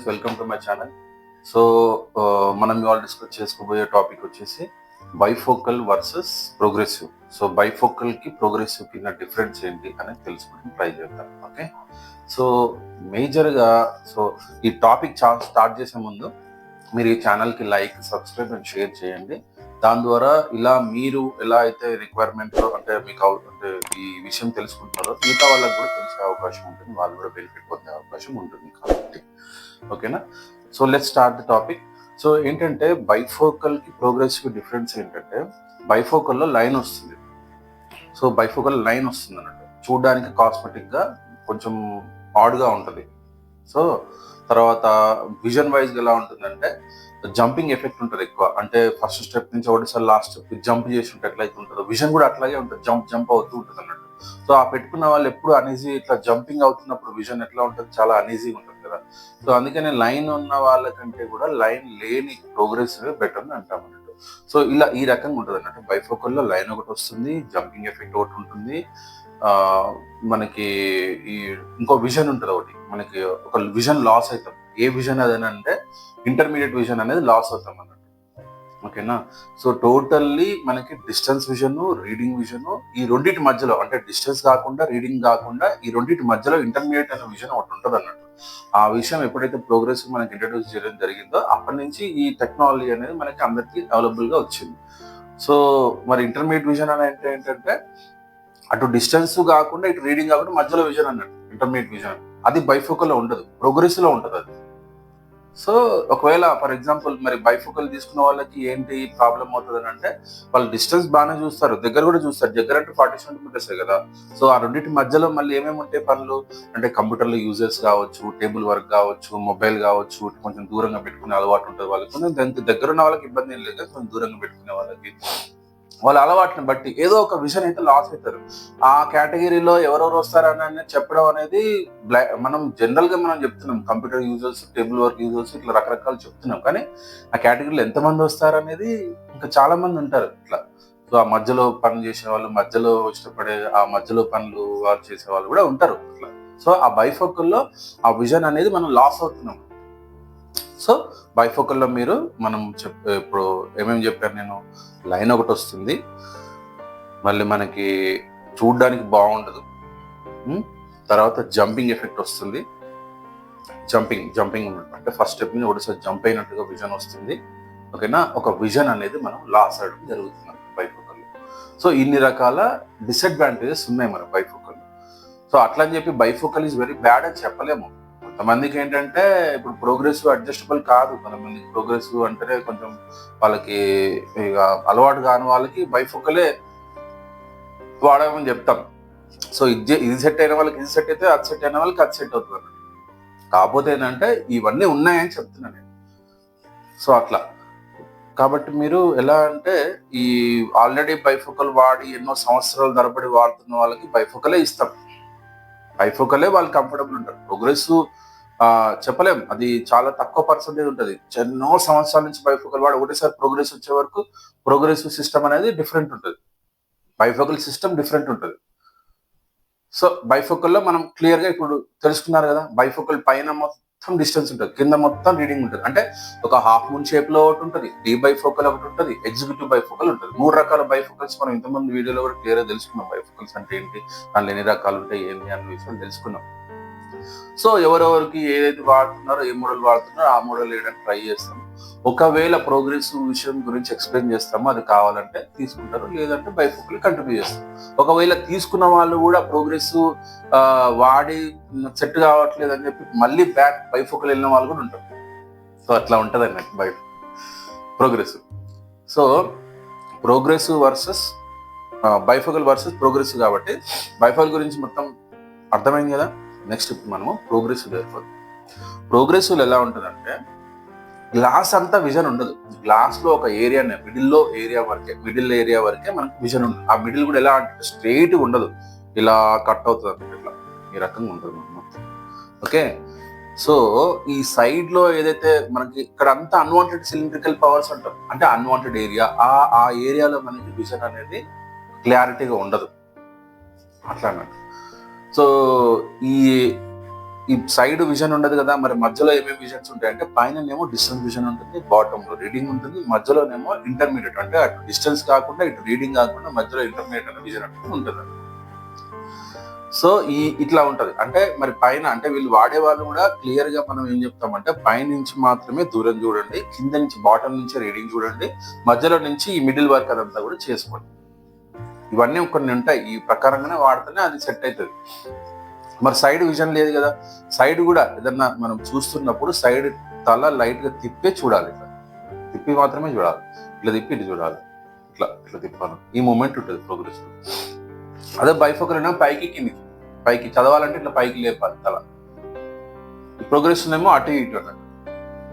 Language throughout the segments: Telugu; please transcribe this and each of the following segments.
Friends welcome to my channel so మనం ఇవాళ డిస్కస్ చేసుకోబోయే టాపిక్ వచ్చేసి బైఫోకల్ వర్సెస్ ప్రోగ్రెసివ్ సో బైఫోకల్కి ప్రోగ్రెసివ్కి ఉన్న డిఫరెన్స్ ఏంటి అనేది తెలుసుకోవడానికి ట్రై చేద్దాం ఓకే సో మేజర్గా సో ఈ టాపిక్ స్టార్ట్ చేసే ముందు మీరు ఈ ఛానల్కి లైక్ సబ్స్క్రైబ్ అండ్ షేర్ చేయండి. దాని ద్వారా ఇలా మీరు ఎలా అయితే రిక్వైర్మెంట్ అంటే మీకు అంటే ఈ విషయం తెలుసుకుంటున్నారో మిగతా వాళ్ళకి కూడా తెలిసే అవకాశం ఉంటుంది వాళ్ళు కూడా బెనిఫిట్ పొందే అవకాశం ఉంటుంది కాబట్టి. ఓకేనా? So let start the topic so ఏంటంటే బైఫోకల్కి ప్రోగ్రెసివ్ డిఫరెన్స్ ఏంటంటే బైఫోకల్లో లైన్ వస్తుంది. సో బైఫోకల్ లైన్ వస్తుంది అన్నట్టు. చూడడానికి కాస్మెటిక్గా కొంచెం ఆడ్గా ఉంటుంది. సో తర్వాత విజన్ వైజ్ ఎలా ఉంటుందంటే జంపింగ్ ఎఫెక్ట్ ఉంటుంది ఎక్కువ. అంటే ఫస్ట్ స్టెప్ నుంచి ఒకటిసారి లాస్ట్ స్టెప్ జంప్ చేసి ఉంటే ఎట్లయితే ఉంటుందో విజన్ కూడా అట్లాగే ఉంటుంది. జంప్ జంప్ అవుతూ ఉంటుంది అన్నట్టు. సో ఆ పెట్టుకున్న వాళ్ళు ఎప్పుడు అనీజీ ఇట్లా జంపింగ్ అవుతున్నప్పుడు విజన్ ఎట్లా ఉంటుంది? చాలా అనీజీగా ఉంటుంది. కదా. సో అందుకనే లైన్ ఉన్న వాళ్ళకంటే కూడా లైన్ లేని ప్రోగ్రెస్ బెటర్ అని అంటాం అన్నట్టు. సో ఇలా ఈ రకంగా ఉంటుంది అన్నట్టు. బైఫోకల్లో లైన్ ఒకటి వస్తుంది జంపింగ్ ఎఫెక్ట్ ఒకటి ఉంటుంది. ఆ మనకి ఈ ఇంకో విజన్ ఉంటుంది ఒకటి. మనకి ఒక విజన్ లాస్ అవుతాం. ఏ విజన్ అదని అంటే ఇంటర్మీడియట్ విజన్ అనేది లాస్ అవుతాం అన్నట్టు. ఓకేనా? సో టోటల్లీ మనకి డిస్టెన్స్ విజన్ రీడింగ్ విజన్ ఈ రెండింటి మధ్యలో అంటే డిస్టెన్స్ కాకుండా రీడింగ్ కాకుండా ఈ రెండింటి మధ్యలో ఇంటర్మీడియట్ అనే విజన్ ఒకటి ఉంటుంది అన్నట్టు ఆ విషయం ఎప్పుడైతే ప్రోగ్రెస్ మనకి ఇంట్రడ్యూస్ చేయడం జరిగిందో అప్పటి నుంచి ఈ టెక్నాలజీ అనేది మనకి అందరికీ అవైలబుల్గా వచ్చింది. సో మరి ఇంటర్మీడియట్ విజన్ అనేది ఏంటంటే అటు డిస్టెన్స్ కాకుండా ఇటు రీడింగ్ కాకుండా మధ్యలో విజన్ అన్నట్టు ఇంటర్మీడియట్ విజన్ అది బైఫోకల్లో ఉండదు ప్రోగ్రెస్లో ఉంటుంది అది. సో ఒకవేళ ఫర్ ఎగ్జాంపుల్ మరి బైఫోకల్ తీసుకున్న వాళ్ళకి ఏంటి ప్రాబ్లం అవుతుంది అని అంటే వాళ్ళు డిస్టెన్స్ బాగానే చూస్తారు. దగ్గర కూడా చూస్తారు. దగ్గర అంటే ఫార్టీ సెంటీమీటర్స్ కదా. సో ఆ రెండింటి మధ్యలో మళ్ళీ ఏమేమి ఉంటాయి పనులు? అంటే కంప్యూటర్లో యూజెస్ కావచ్చు టేబుల్ వర్క్ కావచ్చు మొబైల్ కావచ్చు కొంచెం దూరంగా పెట్టుకునే అలవాటు ఉంటుంది వాళ్ళకి. కొంచెం దానికి దగ్గర ఉన్న వాళ్ళకి ఇబ్బంది ఏం లేదు కొంచెం దూరంగా పెట్టుకునే వాళ్ళకి. వాళ్ళ అలవాట్ని బట్టి ఏదో ఒక విజన్ అయితే లాస్ అవుతారు. ఆ కేటగిరీలో ఎవరెవరు వస్తారని అనేది చెప్పడం అనేది మనం జనరల్గా మనం చెప్తున్నాం. Computer users table work users ఇట్లా రకరకాలు చెప్తున్నాం. కానీ ఆ కేటగిరీలో ఎంతమంది వస్తారనేది ఇంకా చాలా మంది ఉంటారు ఇట్లా. సో ఆ మధ్యలో పని చేసే వాళ్ళు మధ్యలో ఇష్టపడే ఆ మధ్యలో పనులు వారు చేసే వాళ్ళు కూడా ఉంటారు ఇట్లా సో ఆ బైఫోకల్లో ఆ విజన్ అనేది మనం లాస్ అవుతున్నాం. సో బైఫోకల్లో మీరు మనం చెప్ ఇప్పుడు ఏమేమి చెప్పాను నేను? లైన్ ఒకటి వస్తుంది. మళ్ళీ మనకి చూడడానికి బాగుండదు. తర్వాత జంపింగ్ ఎఫెక్ట్ వస్తుంది. జంపింగ్ జంపింగ్ అంటే ఫస్ట్ స్టెప్ మీద ఒకటిసారి జంప్ అయినట్టుగా విజన్ వస్తుంది. ఓకేనా? ఒక విజన్ అనేది మనం లాస్ అవడం జరుగుతుంది బైఫోకల్లో. సో ఇన్ని రకాల డిసడ్వాంటేజెస్ ఉన్నాయి మన బైఫోకల్లో. సో అట్లా అని చెప్పి బైఫోకల్ ఈజ్ వెరీ బ్యాడ్ అని చెప్పలేము. కొంతమందికి ఏంటంటే ఇప్పుడు ప్రోగ్రెసివ్ అడ్జస్టబుల్ కాదు. కొంతమందికి ప్రోగ్రెసివ్ అంటేనే కొంచెం వాళ్ళకి ఇక అలవాటు కాని వాళ్ళకి బైఫోకలే వాడమని చెప్తాం. సో ఇది ఇది సెట్ అయిన వాళ్ళకి ఇది సెట్ అయితే అది సెట్ అయిన వాళ్ళకి అది సెట్ అవుతుంది అన్నమాట. కాకపోతే ఏంటంటే ఇవన్నీ ఉన్నాయని చెప్తున్నాను నేను. సో అట్లా. కాబట్టి మీరు ఎలా అంటే ఈ ఆల్రెడీ బైఫోకల్ వాడి ఎన్నో సంవత్సరాల తరబడి వాడుతున్న వాళ్ళకి బైఫోకలే ఇస్తాం. బైఫోకలే వాళ్ళు కంఫర్టబుల్ ఉంటారు. ప్రోగ్రెసివ్ చెప్పలేం. అది చాలా తక్కువ పర్సెంటేజ్ ఉంటుంది. ఎన్నో సంవత్సరాల నుంచి బైఫోకల్ వాడు ఒకటేసారి ప్రోగ్రెస్ వచ్చే వరకు ప్రోగ్రెసివ్ సిస్టమ్ అనేది డిఫరెంట్ ఉంటుంది. బైఫోకల్ సిస్టమ్ డిఫరెంట్ ఉంటుంది. సో బైఫోకల్లో మనం క్లియర్గా ఇప్పుడు తెలుసుకున్నారు కదా బైఫోకల్ పైన మొత్తం డిస్టెన్స్ ఉంటుంది. కింద మొత్తం రీడింగ్ ఉంటుంది. అంటే ఒక హాఫ్ మూన్ షేప్లో ఒకటి ఉంటుంది. డీ బైఫోకల్ ఒకటి ఉంటుంది. ఎగ్జిక్యూటివ్ బైఫోకల్ ఉంటుంది. మూడు రకాల బైఫోకల్స్ మనం ఇంతమంది వీడియోలో కూడా క్లియర్గా తెలుసుకున్నాం. బైఫోకల్స్ అంటే ఏంటి? దానిలో ఎన్ని రకాలు ఉంటాయి? ఏంటి అన్న విషయం తెలుసుకున్నాం. సో ఎవరెవరికి ఏదైతే వాడుతున్నారో ఏ మోడల్ వాడుతున్నారో ఆ మోడల్ వేయడానికి ట్రై చేస్తాం. ఒకవేళ ప్రోగ్రెస్ విషయం గురించి ఎక్స్ప్లెయిన్ చేస్తాము అది కావాలంటే తీసుకుంటారు లేదంటే బైఫోకల్ కంటిన్యూ చేస్తాం. ఒకవేళ తీసుకున్న వాళ్ళు కూడా ప్రోగ్రెస్ వాడి సెట్ కావట్లేదు అని చెప్పి మళ్ళీ బ్యాక్ బైఫోకల్ వెళ్ళిన వాళ్ళు కూడా ఉంటారు. సో అట్లా ఉంటుంది అన్నట్టు by progress. So progressive versus bifocal versus progressive కాబట్టి బైఫోకల్ గురించి మొత్తం అర్థమైంది కదా? నెక్స్ట్ ఇప్పుడు మనము ప్రోగ్రెసివ్ వెళ్ళిపోతాం ప్రోగ్రెసివ్ ఎలా ఉంటుందంటే గ్లాస్ అంతా విజన్ ఉండదు. గ్లాస్లో ఒక ఏరియా మిడిల్లో ఏరియా వరకే మిడిల్ ఏరియా వరకే మనకి విజన్ ఉండదు. ఆ మిడిల్ కూడా ఎలా అంటే స్ట్రైట్ ఉండదు. ఇలా కట్ అవుతుంది అన్నమాట ఇట్లా. ఈ రకంగా ఉంటుంది మొత్తం ఓకే సో ఈ సైడ్లో ఏదైతే మనకి ఇక్కడ అంతా అన్వాంటెడ్ సిలిండ్రికల్ పవర్స్ అంటారు అంటే అన్వాంటెడ్ ఏరియా ఆ ఆ ఏరియాలో మనకి విజన్ అనేది క్లారిటీగా ఉండదు. అట్లా అన్నట్టు. సో ఈ ఈ సైడ్ విజన్ ఉండదు కదా మరి మధ్యలో ఏమేమి విజన్స్ ఉంటాయి అంటే పైన ఏమో డిస్టెన్స్ విజన్ ఉంటుంది బాటమ్లో రీడింగ్ ఉంటుంది మధ్యలోనేమో ఇంటర్మీడియట్ అంటే అటు డిస్టెన్స్ కాకుండా ఇటు రీడింగ్ కాకుండా మధ్యలో ఇంటర్మీడియట్ అనే విజన్ అంటే ఉంటుంది. సో ఈ ఇట్లా ఉంటది. అంటే మరి పైన అంటే వీళ్ళు వాడే వాళ్ళు కూడా క్లియర్గా మనం ఏం చెప్తామంటే పై నుంచి మాత్రమే దూరం చూడండి కింద నుంచి బాటమ్ నుంచి రీడింగ్ చూడండి మధ్యలో నుంచి ఈ మిడిల్ వర్క్ అదంతా కూడా చేసుకోండి. ఇవన్నీ కొన్ని ఉంటాయి. ఈ ప్రకారంగానే వాడితేనే అది సెట్ అవుతుంది మరి సైడ్ విజన్ లేదు కదా. సైడ్ కూడా ఏదన్నా మనం చూస్తున్నప్పుడు సైడ్ తల లైట్గా తిప్పే చూడాలి ఇట్లా. తిప్పి మాత్రమే చూడాలి. ఇట్లా తిప్పి ఇటు చూడాలి. ఇట్లా ఇట్లా తిప్పాలి. ఈ మూమెంట్ ఉంటుంది ప్రోగ్రెస్ అదే బైఫోకల్ పైకి కిందికి. పైకి చదవాలంటే ఇట్లా పైకి లేపాలి తల. ప్రోగ్రెస్ ఏమో అటు ఇటు అన్నట్టు.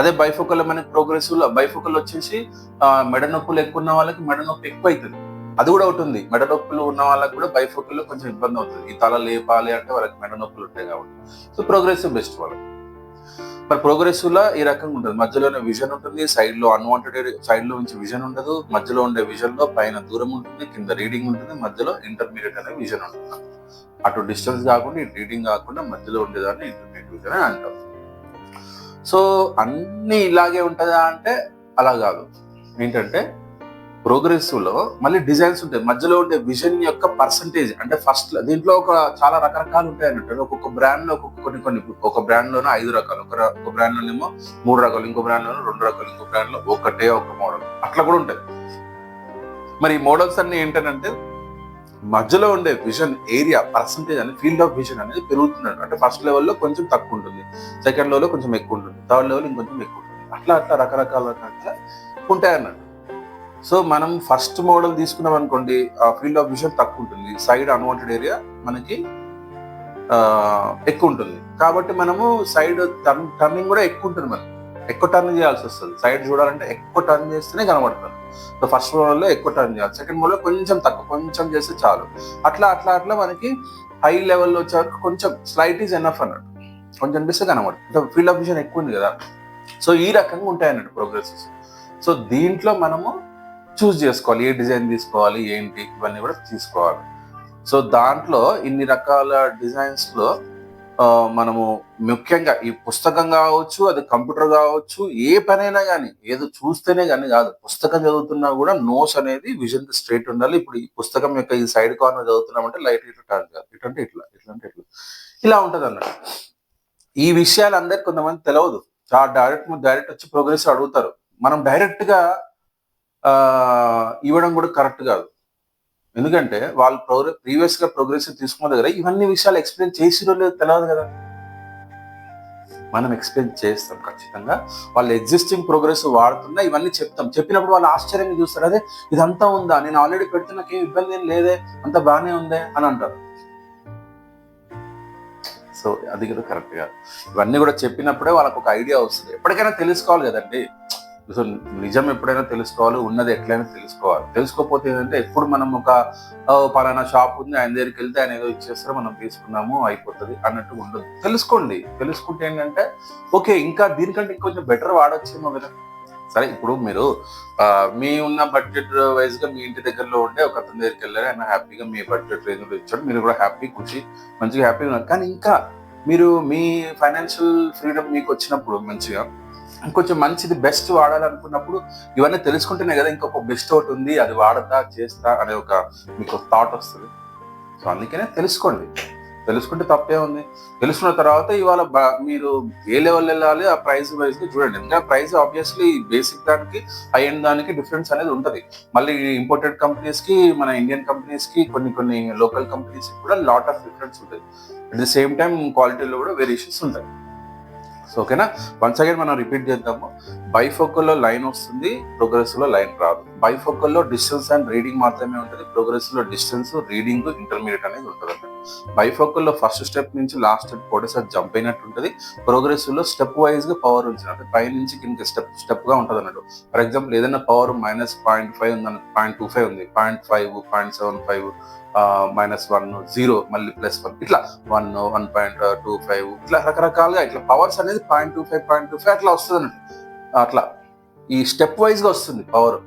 అదే బైఫోకల్ మనకి ప్రోగ్రెస్ బైఫోకల్ వచ్చేసి మెడ నొప్పులు ఎక్కువ ఉన్న వాళ్ళకి మెడ నొప్పి ఎక్కువ అవుతుంది అది కూడా ఒకటి ఉంది మెడ నొప్పులు ఉన్న వాళ్ళకి కూడా బైఫోకల్ కొంచెం ఇబ్బంది అవుతుంది. ఈ తల లేపాలి అంటే వాళ్ళకి మెడ నొప్పులు ఉంటాయి కాబట్టి. సో ప్రోగ్రెసివ్ బెస్ట్ వాళ్ళకి. మరి ప్రోగ్రెసివ్లో ఈ రకంగా ఉంటుంది. మధ్యలోనే విజన్ ఉంటుంది. సైడ్లో అన్వాంటెడ్ సైడ్లో నుంచి విజన్ ఉండదు. మధ్యలో ఉండే విజన్లో పైన దూరం ఉంటుంది. కింద రీడింగ్ ఉంటుంది. మధ్యలో ఇంటర్మీడియట్ అనే విజన్ ఉంటుంది. అటు డిస్టెన్స్ కాకుండా ఇటు రీడింగ్ కాకుండా మధ్యలో ఉండేదాన్ని ఇంటర్మీడియట్ విజన్ అని అంటాం సో అన్ని ఇలాగే ఉంటుందా అంటే అలా కాదు. ఏంటంటే ప్రోగ్రెసివ్లో మళ్ళీ డిజైన్స్ ఉంటాయి. మధ్యలో ఉండే విజన్ యొక్క పర్సంటేజ్ అంటే ఫస్ట్ దీంట్లో ఒక చాలా రకరకాలు ఉంటాయి అన్నట్టు. ఒక్కొక్క బ్రాండ్లో ఒక్కొక్క కొన్ని కొన్ని ఒక బ్రాండ్లోనే ఐదు రకాలు. ఒక ఒక బ్రాండ్ లోనేమో మూడు రకాలు ఇంకో బ్రాండ్లోనే రెండు రకాలు ఇంకో బ్రాండ్లో ఒకటే ఒక మోడల్ అట్లా కూడా ఉంటాయి. మరి ఈ మోడల్స్ అన్ని ఏంటంటే మధ్యలో ఉండే విజన్ ఏరియా పర్సంటేజ్ అనేది ఫీల్డ్ ఆఫ్ విజన్ అనేది పెరుగుతున్నాడు అంటే ఫస్ట్ లెవెల్లో కొంచెం తక్కువ ఉంటుంది. సెకండ్ లెవెల్లో కొంచెం ఎక్కువ ఉంటుంది. థర్డ్ లెవెల్ ఇంకొంచెం ఎక్కువ ఉంటుంది. అట్లా అట్లా రకరకాల రకాలుగా ఉంటాయి అన్నట్టు సో మనం ఫస్ట్ మోడల్ తీసుకున్నాం అనుకోండి ఆ ఫీల్డ్ ఆఫ్ విజన్ తక్కువ ఉంటుంది సైడ్ అన్వాంటెడ్ ఏరియా మనకి ఎక్కువ ఉంటుంది కాబట్టి మనము సైడ్ టర్న్ టర్నింగ్ కూడా ఎక్కువ ఉంటుంది మనం ఎక్కువ టర్న్ చేయాల్సి వస్తుంది. సైడ్ చూడాలంటే ఎక్కువ టర్న్ చేస్తేనే కనబడుతుంది సో ఫస్ట్ మోడల్లో ఎక్కువ టర్న్ చేయాలి. సెకండ్ మోడల్ కొంచెం తక్కువ కొంచెం చేస్తే చాలు. అట్లా అట్లా అట్లా మనకి హై లెవెల్లో వచ్చే వరకు కొంచెం స్లైట్ ఈజ్ ఎనఫ్ అన్నట్టు. కొంచెం అనిపిస్తే కనబడుతుంది ఫీల్డ్ ఆఫ్ విజన్ ఎక్కువ ఉంది కదా. సో ఈ రకంగా ఉంటాయి అన్నట్టు ప్రోగ్రెసెస్ సో దీంట్లో మనము చూస్ చేసుకోవాలి ఏ డిజైన్ తీసుకోవాలి ఏంటి ఇవన్నీ కూడా తీసుకోవాలి. సో దాంట్లో ఇన్ని రకాల డిజైన్స్లో మనము ముఖ్యంగా ఈ పుస్తకం కావచ్చు అది కంప్యూటర్ కావచ్చు ఏ పనైనా కానీ ఏదో చూస్తేనే కానీ కాదు పుస్తకం చదువుతున్నా కూడా నోస్ అనేది విజన్ స్ట్రైట్ ఉండాలి. ఇప్పుడు ఈ పుస్తకం యొక్క ఈ సైడ్ కార్నర్ చదువుతున్నామంటే లైట్ ఇట్లా టర్న్ కాదు. ఇటు ఇట్లా ఇట్లాంటి ఇట్లా. ఇలా ఉంటుంది అన్నట్టు. ఈ విషయాలు అందరికి కొంతమంది తెలియదు చాలా డైరెక్ట్ డైరెక్ట్ వచ్చి ప్రోగ్రెస్ అడుగుతారు. మనం డైరెక్ట్గా ఇవ్వడం కూడా కరెక్ట్ కాదు. ఎందుకంటే వాళ్ళు ప్రోగ్రె ప్రీవియస్గా ప్రోగ్రెస్ తీసుకున్న దగ్గర ఇవన్నీ విషయాలు ఎక్స్ప్లెయిన్ చేసిరో లేదో తెలియదు కదా. మనం ఎక్స్ప్లెయిన్ చేస్తాం ఖచ్చితంగా. వాళ్ళు ఎగ్జిస్టింగ్ ప్రోగ్రెస్ వాడుతున్నా ఇవన్నీ చెప్తాం. చెప్పినప్పుడు వాళ్ళు ఆశ్చర్యంగా చూస్తారు. అదే ఇదంతా ఉందా? నేను ఆల్రెడీ పెడితే నాకేం ఇబ్బంది ఏం లేదే? అంత బాగానే ఉందే? అని అంటారు. సో అది కూడా కరెక్ట్ కాదు. ఇవన్నీ కూడా చెప్పినప్పుడే వాళ్ళకి ఒక ఐడియా వస్తుంది. ఎప్పటికైనా తెలుసుకోవాలి కదండి. సో నిజం ఎప్పుడైనా తెలుసుకోవాలి ఉన్నది ఎట్లయినా తెలుసుకోవాలి. తెలుసుకోకపోతే ఏంటంటే ఎప్పుడు మనం ఒక పలానా షాప్ ఉంది ఆయన దగ్గరికి వెళ్తే ఆయన ఏదో ఇచ్చేస్తారు మనం తీసుకున్నాము అయిపోతుంది అన్నట్టు ఉండదు. తెలుసుకోండి. తెలుసుకుంటే ఏంటంటే ఓకే ఇంకా దీనికంటే ఇంకొంచెం బెటర్ వాడొచ్చేమో కదా. సరే ఇప్పుడు మీరు మీ ఉన్న బడ్జెట్ వైజ్గా మీ ఇంటి దగ్గరలో ఉండే ఒక అతని దగ్గరికి వెళ్ళారు ఆయన హ్యాపీగా మీ బడ్జెట్ రేంజ్లో ఇచ్చాడు మీరు కూడా హ్యాపీ ఖుషి మంచిగా హ్యాపీగా ఉన్నారు. కానీ ఇంకా మీరు మీ ఫైనాన్షియల్ ఫ్రీడమ్ మీకు వచ్చినప్పుడు మంచిగా ఇంకొంచెం మంచిది బెస్ట్ వాడాలనుకున్నప్పుడు ఇవన్నీ తెలుసుకుంటేనే కదా ఇంకొక బెస్ట్ ఒకటి ఉంది అది వాడతా చేస్తా అనే ఒక మీకు థాట్ వస్తుంది. సో అందుకనే తెలుసుకోండి. తెలుసుకుంటే తప్పే ఉంది. తెలుసుకున్న తర్వాత ఇవాళ బ- మీరు ఏ లెవెల్ వెళ్ళాలి ఆ ప్రైస్ వైజ్ చూడండి. ఇంకా ప్రైస్ ఆబ్వియస్లీ బేసిక్ దానికి హై ఎండ్ దానికి డిఫరెన్స్ అనేది ఉంటుంది. మళ్ళీ ఇంపోర్టెడ్ కంపెనీస్కి మన ఇండియన్ కంపెనీస్కి కొన్ని కొన్ని లోకల్ కంపెనీస్ కూడా లాట్ ఆఫ్ డిఫరెన్స్ ఉంటుంది. అట్ ది సేమ్ టైం క్వాలిటీలో కూడా వేరియేషన్స్ ఉంటాయి. సో ఓకేనా? వన్స్ అగైన్ మనం రిపీట్ చేద్దాము. బైఫోకల్లో లైన్ వస్తుంది ప్రోగ్రెస్లో లైన్ రాదు. బైఫోకల్లో డిస్టెన్స్ అండ్ రీడింగ్ మాత్రమే ఉంటుంది ప్రోగ్రెస్లో డిస్టెన్స్ రీడింగ్ ఇంటర్మీడియట్ అనేది ఉంటుంది. బైఫోకల్లో ఫస్ట్ స్టెప్ నుంచి లాస్ట్ స్టెప్ ఒకటేసారి జంప్ అయినట్టు ఉంటుంది. ప్రోగ్రెస్లో స్టెప్ వైజ్గా పవర్ ఉంచిన అంటే పై నుంచి కింద స్టెప్ స్టెప్గా ఉంటుంది అన్నట్టు. ఫర్ ఎగ్జాంపుల్ ఏదైనా పవర్ మైనస్ పాయింట్ ఫైవ్ ఉంది పాయింట్ టూ ఫైవ్ ఉంది. Point five point seven five minus one zero మళ్ళీ ప్లస్ వన్ ఇట్లా one one point two five ఇట్లా రకరకాలుగా ఇట్లా పవర్స్ అనేది point two five point two five అట్లా వస్తుంది అన్నట్టు. అట్లా. ఈ స్టెప్ వైజ్గా వస్తుంది పవర్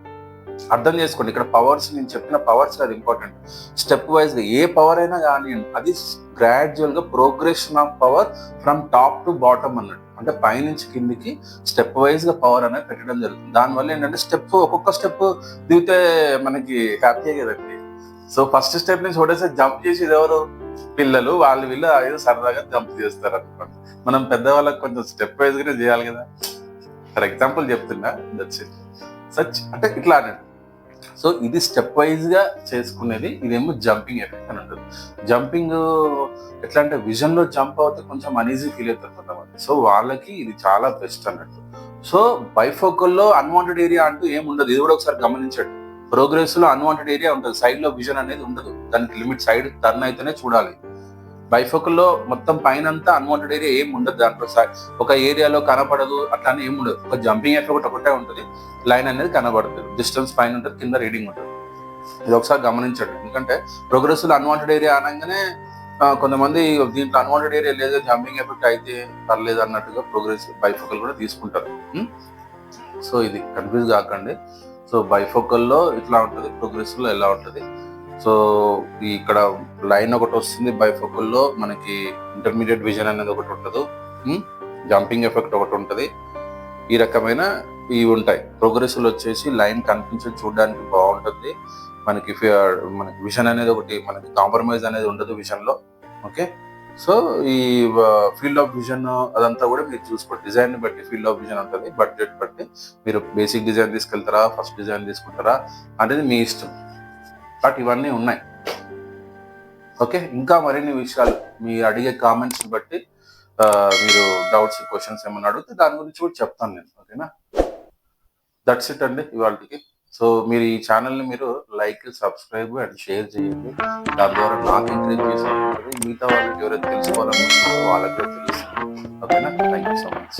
అర్థం చేసుకోండి. ఇక్కడ పవర్స్ నేను చెప్పిన పవర్స్ అది ఇంపార్టెంట్ స్టెప్ వైజ్గా ఏ పవర్ అయినా కానీ అది గ్రాడ్యువల్గా progression of power from top to bottom అన్నట్టు. అంటే పైనుంచి కిందికి స్టెప్ వైజ్గా పవర్ అనేది పెట్టడం జరుగుతుంది. దానివల్ల ఏంటంటే స్టెప్ ఒక్కొక్క స్టెప్ దిగితే మనకి హ్యాపీ కదండి. సో ఫస్ట్ స్టెప్ నుంచి ఒకటేసారి జంప్ చేసేది ఎవరు? పిల్లలు వాళ్ళు వీళ్ళు ఏదో సరదాగా జంప్ చేస్తారు అనుకోండి మనం పెద్దవాళ్ళకి కొంచెం స్టెప్ వైజ్గానే చేయాలి కదా. ఫర్ ఎగ్జాంపుల్ చెప్తున్నా దట్స్ ఇట్ సచ్ అంటే ఇట్లా అనండి సో ఇది స్టెప్ వైజ్గా చేసుకునేది ఇదేమో జంపింగ్ ఎఫెక్ట్ అని ఉంటుంది జంపింగ్ ఎట్లా అంటే విజన్లో జంప్ అవుతే కొంచెం అనీజీ ఫీల్ అవుతారు కొంతమంది. సో వాళ్ళకి ఇది చాలా బెస్ట్ అన్నట్టు. సో బైఫోకల్లో అన్వాంటెడ్ ఏరియా అంటూ ఏం ఉండదు. ఇది కూడా ఒకసారి గమనించండి. ప్రోగ్రెస్లో అన్వాంటెడ్ ఏరియా ఉంటుంది. సైడ్లో విజన్ అనేది ఉండదు. దానికి లిమిట్ సైడ్ టర్న్ అయితేనే చూడాలి. బైఫోకల్లో మొత్తం పైన అంతా అన్వాంటెడ్ ఏరియా ఏం ఉండదు దాంట్లో. సార్ ఒక ఏరియాలో కనపడదు అట్లా ఏం ఉండదు. ఒక జంపింగ్ ఎఫెక్ట్ ఒకటే ఉంటుంది. లైన్ అనేది కనబడుతుంది. డిస్టెన్స్ పైన ఉంటుంది కింద రీడింగ్ ఉంటుంది. ఇది ఒకసారి గమనించండి. ఎందుకంటే ప్రోగ్రెస్లో అన్వాంటెడ్ ఏరియా అనగానే కొంతమంది దీంట్లో అన్వాంటెడ్ ఏరియా లేదా జంపింగ్ ఎఫెక్ట్ అయితే పర్లేదు అన్నట్టుగా ప్రోగ్రెస్ బైఫోకల్ కూడా తీసుకుంటారు. సో ఇది కన్ఫ్యూజ్ కాకండి. సో బైఫోకల్లో ఇట్లా ఉంటుంది ప్రోగ్రెస్లో ఎలా ఉంటుంది? సో ఇక్కడ లైన్ ఒకటి వస్తుంది బైఫోకల్లో మనకి ఇంటర్మీడియట్ విజన్ అనేది ఒకటి ఉంటుంది. జంపింగ్ ఎఫెక్ట్ ఒకటి ఉంటుంది. ఈ రకమైన ఇవి ఉంటాయి. ప్రోగ్రెస్లు వచ్చేసి లైన్ కనిపించి చూడడానికి బాగుంటుంది. మనకి మనకి విజన్ అనేది ఒకటి మనకి కాంప్రమైజ్ అనేది ఉండదు విజన్లో. ఓకే? సో ఈ ఫీల్డ్ ఆఫ్ విజన్ అదంతా కూడా మీరు చూసుకోండి. డిజైన్ బట్టి ఫీల్డ్ ఆఫ్ విజన్ ఉంటుంది బడ్జెట్ బట్టి. మీరు బేసిక్ డిజైన్ తీసుకెళ్తారా? ఫస్ట్ డిజైన్ తీసుకుంటారా? అనేది మీ ఇష్టం. బట్ ఇవన్నీ ఉన్నాయి. ఓకే? ఇంకా మరిన్ని విషయాలు మీరు అడిగే కామెంట్స్ బట్టి మీరు డౌట్స్ క్వశ్చన్స్ ఏమైనా అడిగితే దాని గురించి కూడా చెప్తాను నేను. ఓకేనా? దట్స్ ఇట్ అండి ఇవాళకి. సో మీరు ఈ ఛానల్ని మీరు లైక్ సబ్స్క్రైబ్ అండ్ షేర్ చేయండి. దాని ద్వారా నాకు ఎంకరేజ్ చేసి మిగతా వాళ్ళకి ఎవరైతే తెలుసుకోవాలనుకుంటున్నారో వాళ్ళకి కూడా తెలుస్తుంది ఓకేనా? Thank you so much